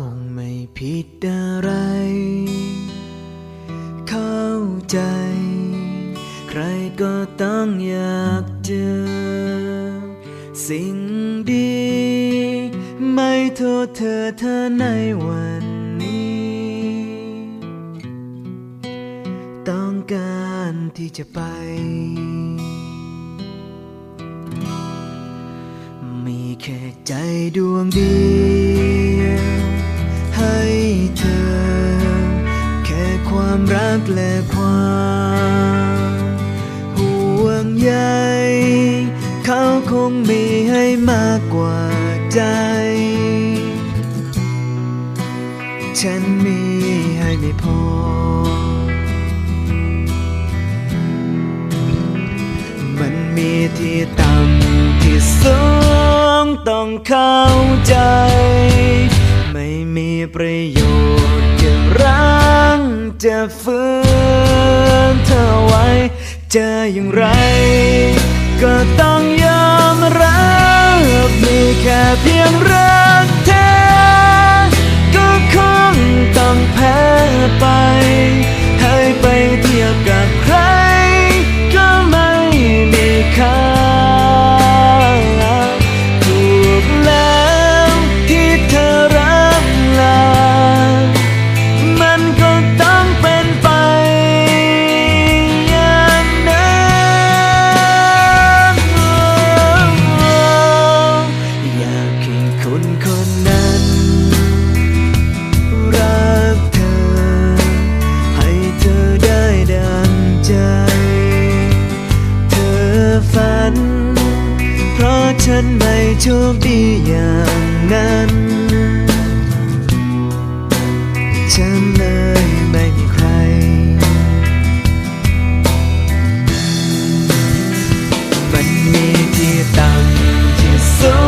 คงไม่ผิดอะไร เข้าใจ ใครก็ต้องอยากเจอ สิ่งดี ไม่โทษเธอเธอในวันนี้ ต้องการที่จะไป มีแค่ใจดวงเดียว ใยเขาคงมีให้มากกว่าใจ ฉันมีให้ไม่พอ มันมีที่ต่ำที่สูงต้องเข้าใจ ไม่มีประโยชน์จะรั้งจะฝืน จออย่างไร ก็ต้องยอมรับมีแค่เพียงรั ชคดีอย่างนั้นฉันเลยไม่มีใคร มันมีที่ต่ำที่สู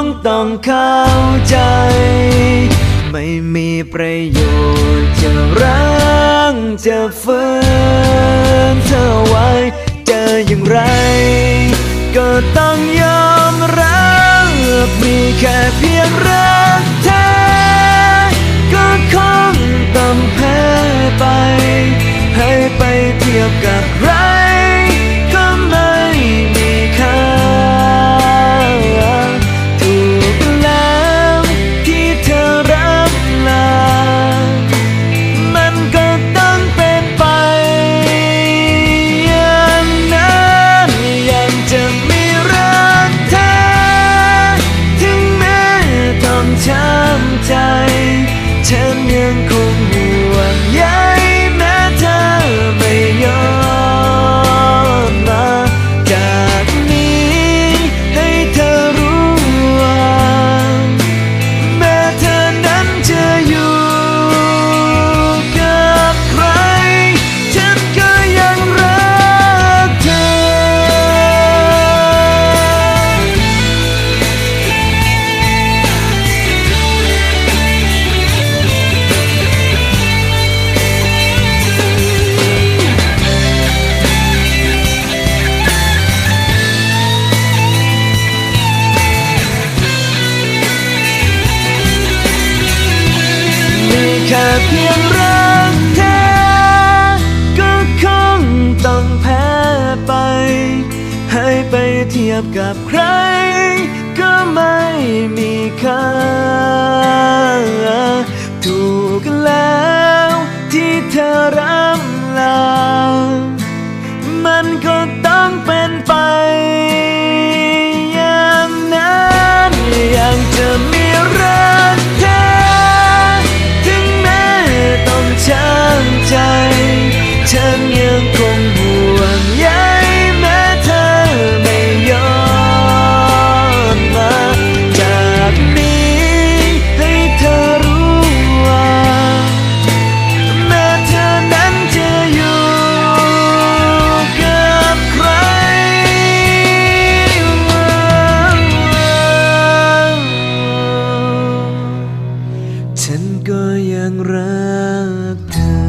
งต้องเข้าใจ ไม่มีประโยชน์จะรั้งจะฝืนเธอไว้จะอย่างไร ก็ต้อง มีแงคงห่วงยแม้ เพียงรักแท้ก็คงต้องแพ้ไป ให้ไปเทียบกับใคร ก็ไม่มีค่าถูกแล้ว ยังรักเธอ